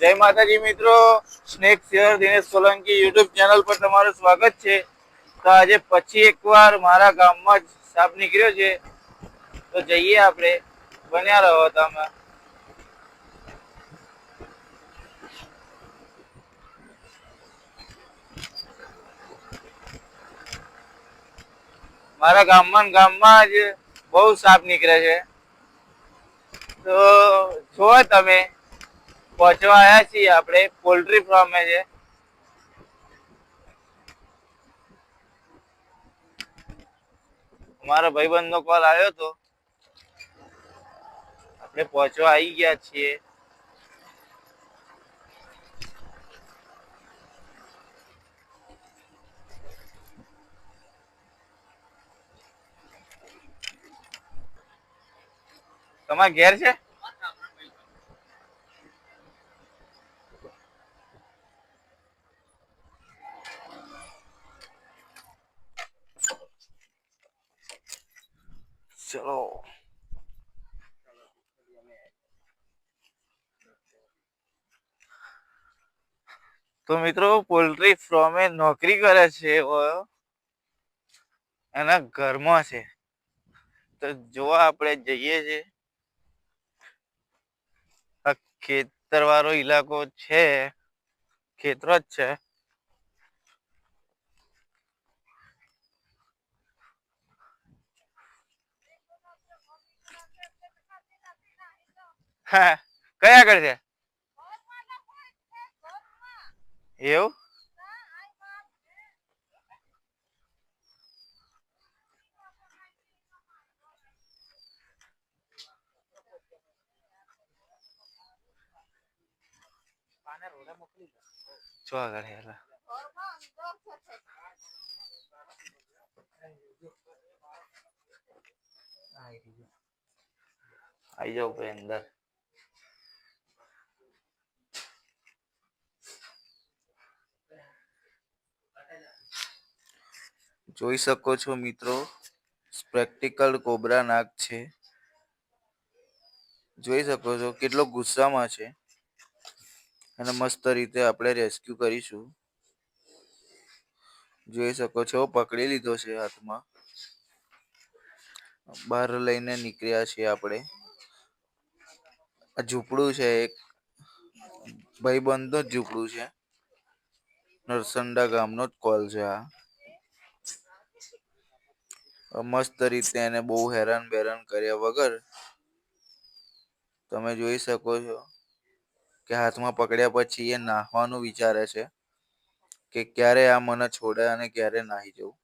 જય માતાજી મિત્રો, સ્નેક શેર દિનેશ સોલંકી યુટ્યુબ ચેનલ પર તમારું સ્વાગત છે. તો આજે પછી એકવાર મારા ગામમાં જ સાપ નીકળ્યો છે. તો જઈએ આપણે, બન્યા રહો તમે મારા ગામમાં ગામમાં જ બહુ સાપ નીકળે છે. તો જુઓ તમે પહોંચવા આવ્યા છીએ આપણે. પોલ્ટ્રી ફાર્મે છે. મારા ભાઈબંધ નો કોલ આવ્યો તો. આપણે પહોંચવા આવી ગયા છીએ. તમારા ઘેર છે? ચલો તો મિત્રો પોલ્ટ્રી ફ્રોમે નોકરી કરે છે એના ઘરમાં છે. તો જોવા આપણે જઈએ છીએ આ ખેતરવાળો ઇલાકો છે. ખેતરો જ છે. હા કયા આગળ છે? એવું? જો આગળ હેલા. આવી જાઓ ભાઈ અંદર. જોઈ શકો છો મિત્રો. સ્પેક્ટિકલ કોબરા નાગ છે. જોઈ શકો છો કેટલો ગુસ્સામાં છે. અને મસ્ત રીતે આપણે રેસ્ક્યુ કરીશું. જોઈ શકો છો, પકડી લીધો છે હાથમાં. બહાર લઈને નીકળ્યા છીએ આપણે. આ ઝૂંપડું છે એક. ભાઈબંધનું જ ઝૂંપડું છે. નરસંડા ગામનો જ કોલ છે આ. મસ્ત રીતે એને બહુ હેરાન બેરાન કર્યા વગર તમે જોઈ શકો છો કે હાથમાં પકડ્યા પછી એ નાહવાનું વિચારે છે કે ક્યારે આ મને છોડે અને ક્યારે નાહી જવું.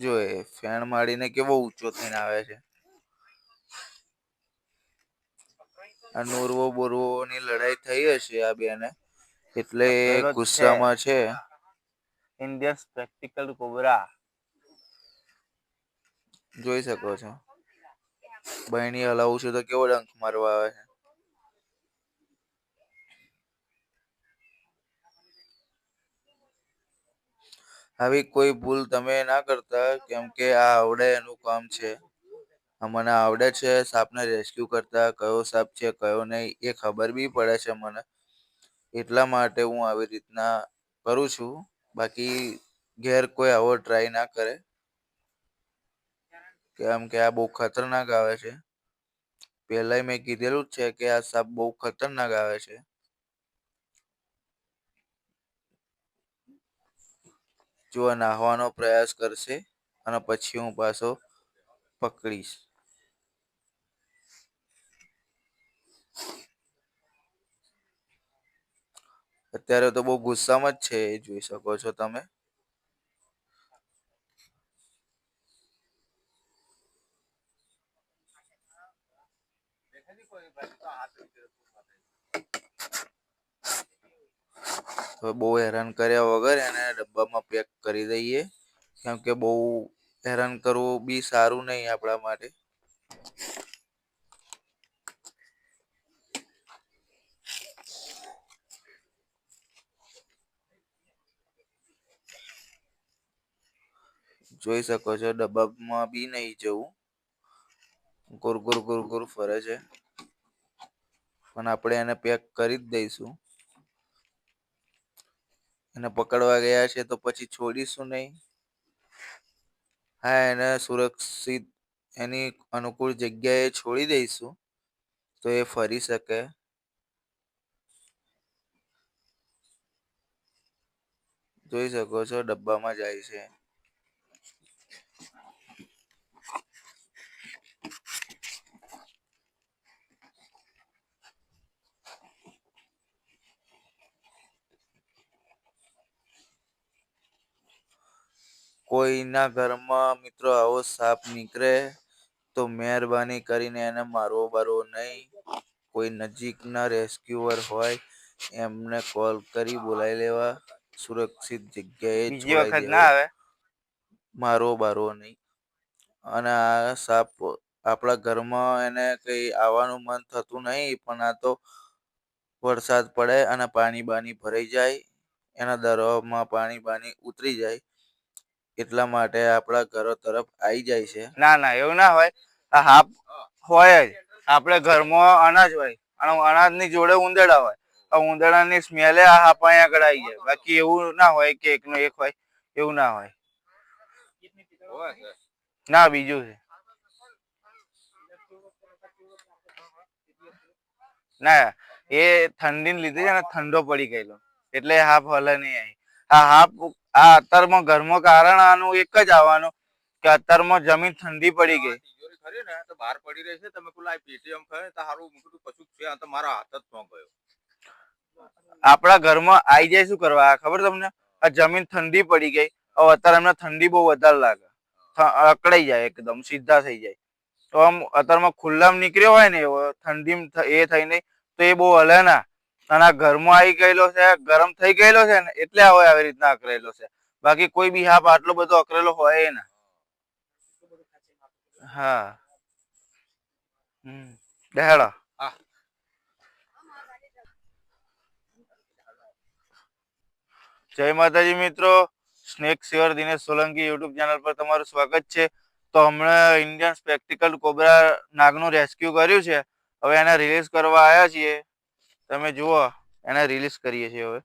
જો એ ફેણ મારીને કેવો ઊંચો થઈને આવે છે. આ નોરવો બોરવો ની લડાઈ થઈ હશે આ બેને. એટલે ગુસ્સામાં છે. ઇન્ડિયન સ્પેક્ટિકલ કોબરા જોઈ શકો છો. બહેની હલાવું છું તો કેવો ડંખ મારવા આવે છે? આવી કોઈ ભૂલ તમે ના કરતા, કેમ કે આ આવડે એનું કામ છે. મને આવડે છે, સાપને રેસ્ક્યુ કરતા, કયો સાપ છે, કયો નહીં, એ ખબર બી પડે છે મને. એટલા માટે હું આવી રીતના કરું છું. બાકી ઘેર કોઈ આવો ટ્રાય ના કરે. કેમ કે આ બહુ ખતરનાક આવે છે. પહેલાય મેં કીધેલું જ છે કે આ સાપ બહુ ખતરનાક આવે છે. જો નાહવાનો પ્રયાસ કરશે અને પછી હું પાછો પકડીશ. અત્યારે તો બહુ ગુસ્સામાં જ છે, એ જોઈ શકો છો તમે. બહુ હેરાન કર્યા વગર એને ડબ્બામાં પેક કરી દઈએ. કેમ કે બહુ હેરાન કરવું બી સારું નહીં આપણા માટે. જોઈ શકો છો, ડબ્બામાં બી નહીં જવું. ગુર ગુર ગુર ગુર ફરે છે. પણ આપણે એને પેક કરી જ દઈશું. એને પકડવા ગયા છે તો પછી છોડીશું નહીં. હા, એને સુરક્ષિત, એની અનુકૂળ જગ્યાએ છોડી દઈશું, તો એ ફરી શકે. જોઈ શકો છો, ડબ્બામાં જાય છે. કોઈના ઘરમાં મિત્રો આવો સાપ નીકળે તો મહેરબાની કરીને એને મારવો બારવો નહીં. કોઈ નજીકના રેસ્ક્યુઅર હોય એમને કોલ કરી બોલાવી લેવા. સુરક્ષિત જગ્યાએ બીજી વખત ના આવે? મારવો બારવો નહીં. અને આ સાપ આપણા ઘરમાં એને કઈ આવવાનું મન થતું નહીં પણ આ તો વરસાદ પડે અને પાણી બાણી ભરાઈ જાય. એના દરવામાં પાણી બાણી ઉતરી જાય. એટલા માટે આપણા ઘરો તરફ આવી જાય છે. ના ના, એવું ના હોય. આ હાપ હોય જ. આપણે ઘરમાં અનાજ હોય. અને અનાજની જોડે ઉંદરડા હોય. ઉંદરડાની સ્મેલે આ હાપ અહીંયા આગળ આવી જાય. બાકી એવું ના હોય કે એકનો એક હોય. એવું ના હોય. ના, બીજું છે. ના, એ ઠંડીને લીધે છે ને ઠંડો પડી ગયેલો. એટલે હાફ હલે નહીં આવી હા આ અત્યારમાં ઘરમાં કારણ આનું એક જ આવવાનું કે અત્યારમાં જમીન ઠંડી પડી ગઈ. ખરી ને તો બહાર પડી રહી છે તમે પેલા પેટી ખરે તો હારું મેં કશું છે તો મારા હાથ જ ન ગયો. આપણા ઘરમાં આઈ જાય શું કરવા ખબર તમને? આ જમીન ઠંડી પડી ગઈ હવે અત્યારે એમને ઠંડી બહુ વધારે લાગે. અકળાઈ જાય એકદમ સીધા થઈ જાય. તો આમ અત્યારમાં ખુલ્લામાં નીકળ્યો હોય ને ઠંડી એ થઈને તો એ બહુ હલે ના. આ ઘરમાં આવી ગયેલો છે ગરમ થઈ ગયેલો છે ને એટલે હવે આવી રીતના અકરેલો છે. બાકી કોઈ બી હાપ આટલો બધો અકરેલો હોય ને. હા. હમ. દેહાડો જય માતાજી મિત્રો. Snake saver Dinesh Solanki YouTube channel પર તમારું સ્વાગત છે. તો હમણાં ઇન્ડિયન સ્પેક્ટિકલ કોબરા નાગનું રેસ્ક્યુ કર્યું છે. હવે એને રિલીઝ કરવા આવ્યા છીએ. તમે જુઓ એને રિલીઝ કરીએ છીએ હવે.